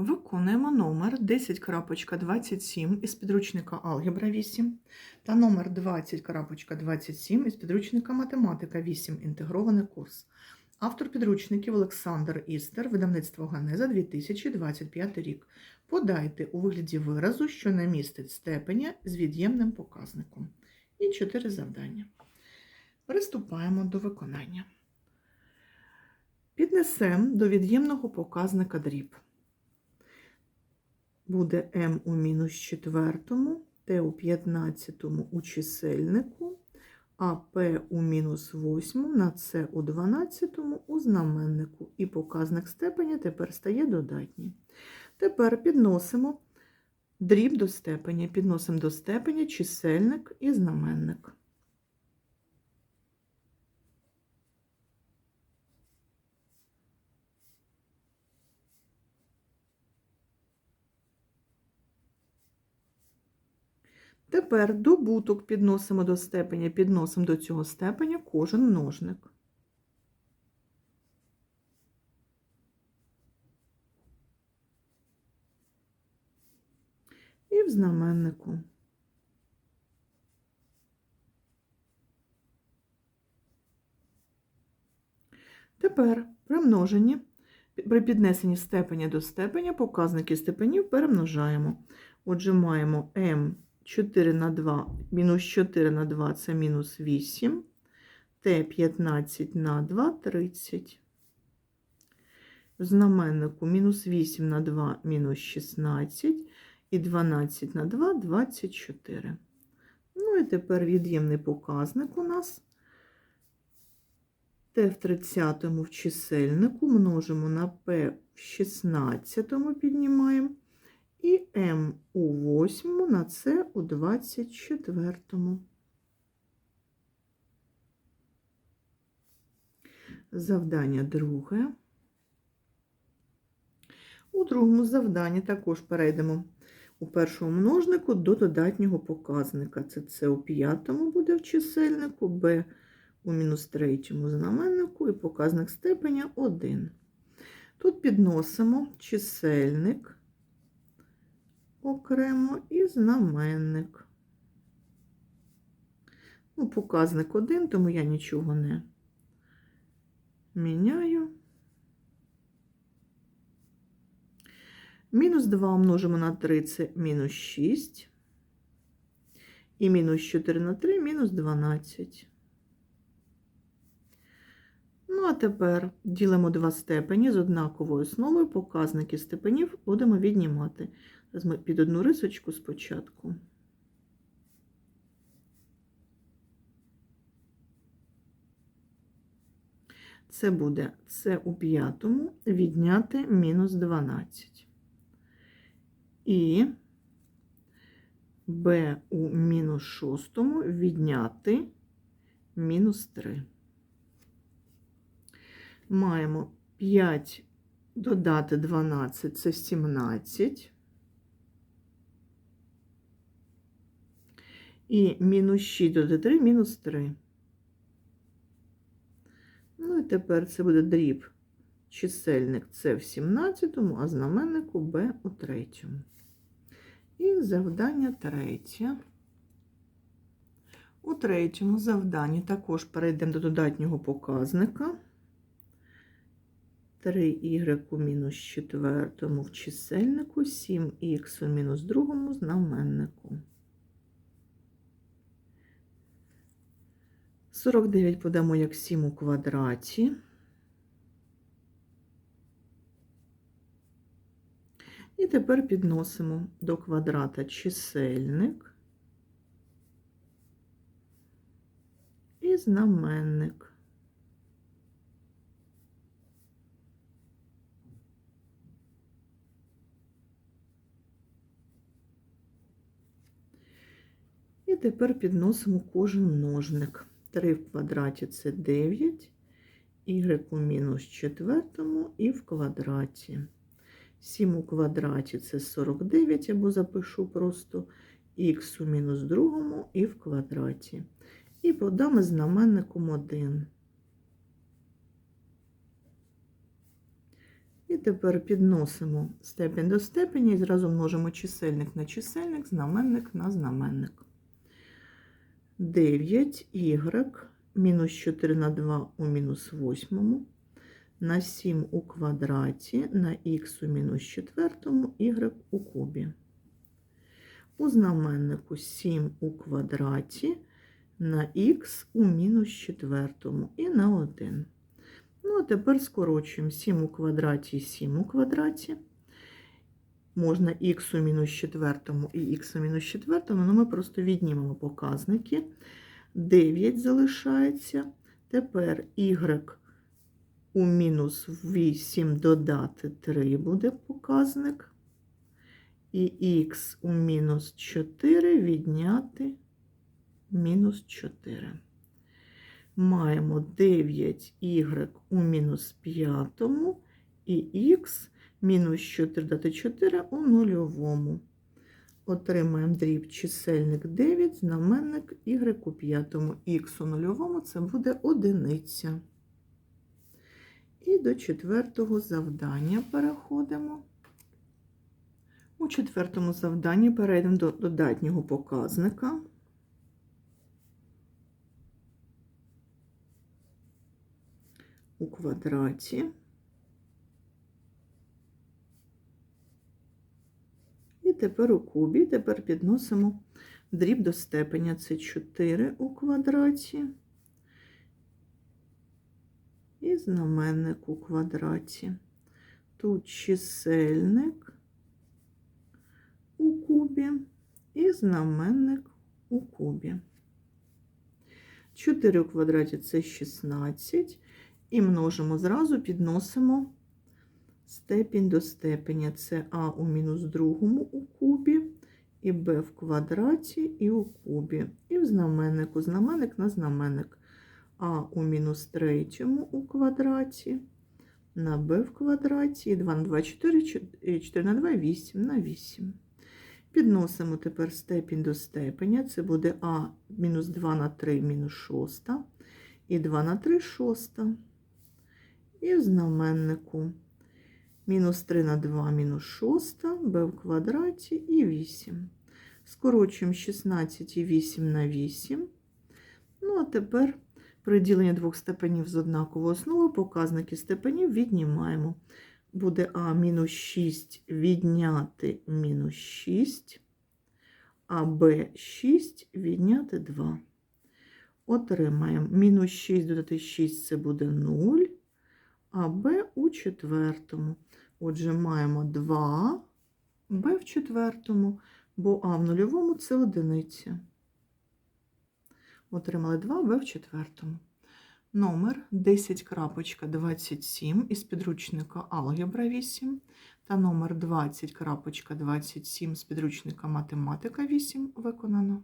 Виконуємо номер 10.27 із підручника Алгебра 8 та номер 20.27 із підручника Математика 8. Інтегрований курс. Автор підручників Олександр Істер, видавництво Ганеза 2025 рік. Подайте у вигляді виразу, що не містить степеня з від'ємним показником. І чотири завдання. Приступаємо до виконання. Піднесемо до від'ємного показника дріб. Буде m у мінус четвертому, t у п'ятнадцятому у чисельнику, а p у мінус восьмому на c у дванадцятому у знаменнику. І показник степеня тепер стає додатній. Тепер підносимо дріб до степеня. Підносимо до степеня чисельник і знаменник. Тепер добуток підносимо до степеня, підносимо до цього степеня кожен множник. І в знаменнику. Тепер при множенні, при піднесенні степеня до степеня показники степенів перемножаємо. Отже, маємо m 4 на 2, мінус 4 на 2 це мінус 8, Т 15 на 2 30. В знаменнику мінус 8 на 2 мінус 16 і 12 на 2 24. Ну і тепер від'ємний показник у нас. Т в 30 в чисельнику множимо на П в 16 піднімаємо. І М у 8 на С у 24. Завдання друге. У другому завданні також перейдемо у першому множнику до додатнього показника. Це С у п'ятому буде в чисельнику, Б у мінус третьому знаменнику і показник степеня 1. Тут підносимо чисельник окремо і знаменник. Ну, показник один, тому я нічого не міняю. Мінус 2 множимо на 3 це мінус 6. І мінус 4 на 3 мінус 12. Ну, а тепер ділимо два степені з однаковою основою, показники степенів будемо віднімати. Під одну рисочку спочатку. Це буде С у п'ятому відняти мінус 12. І Б у мінус шостому відняти мінус 3. Маємо 5 додати 12 це 17. І мінус 6 додати 3, мінус 3. Ну і тепер це буде дріб чисельник С в 17, а знаменнику Б у 3. І завдання третє. У третьому завданні також перейдемо до додатнього показника. 3y у мінус четвертому в чисельнику, 7х у мінус другому знаменнику. 49 подамо як 7 у квадраті. І тепер підносимо до квадрата чисельник і знаменник. І тепер підносимо кожен множник. 3 в квадраті це 9, y у мінус четвертому і в квадраті. 7 у квадраті це 49, або запишу просто х у мінус другому і в квадраті. І подам знаменником 1. І тепер підносимо степінь до степені і зразу множимо чисельник на чисельник, знаменник на знаменник. 9y мінус 4 на 2 у мінус 8, на 7 у квадраті, на х у мінус 4, y у кубі. У знаменнику 7 у квадраті, на х у мінус 4 і на 1. Ну, а тепер скорочуємо 7 у квадраті і 7 у квадраті. Можна х у мінус 4 і х у мінус 4, але ми просто віднімемо показники. 9 залишається. Тепер y у мінус 8 додати 3 буде показник. І х у мінус 4 відняти мінус 4 маємо 9y у мінус 5 і х мінус 4 дати 4 у нульовому. Отримаємо дріб чисельник 9, знаменник y у п'ятому, х у нульовому це буде одиниця. І до четвертого завдання переходимо. У четвертому завданні перейдемо до додатнього показника. у квадраті. Тепер у кубі, тепер підносимо дріб до степеня. Це 4 у квадраті. І знаменник у квадраті. Тут чисельник у кубі і знаменник у кубі. 4 у квадраті це 16. І множимо зразу, підносимо степінь до степеня. Це а у мінус другому у кубі, і b в квадраті і у кубі. І в знаменнику знаменник на знаменник. А у мінус третьому у квадраті, на b в квадраті, і 2 на 2 4, 4 на 2 8 на 8. Підносимо тепер степінь до степеня. Це буде а мінус 2 на 3 мінус 6, і 2 на 3 шоста. І в знаменнику мінус 3 на 2 мінус 6, b в квадраті і 8. Скорочуємо 16 і 8 на 8. Ну, а тепер при діленні двох степенів з однаковою основою показники степенів віднімаємо. Буде А мінус 6 відняти мінус 6, а Б 6 відняти 2. Отримаємо мінус 6 додати 6 це буде 0 а Б у четвертому. Отже, маємо 2 Б в четвертому, бо А в нульовому це одиниця. Отримали 2 Б в четвертому. Номер 10.27 із підручника Алгебра 8 та номер 20.27 з підручника Математика 8 виконано.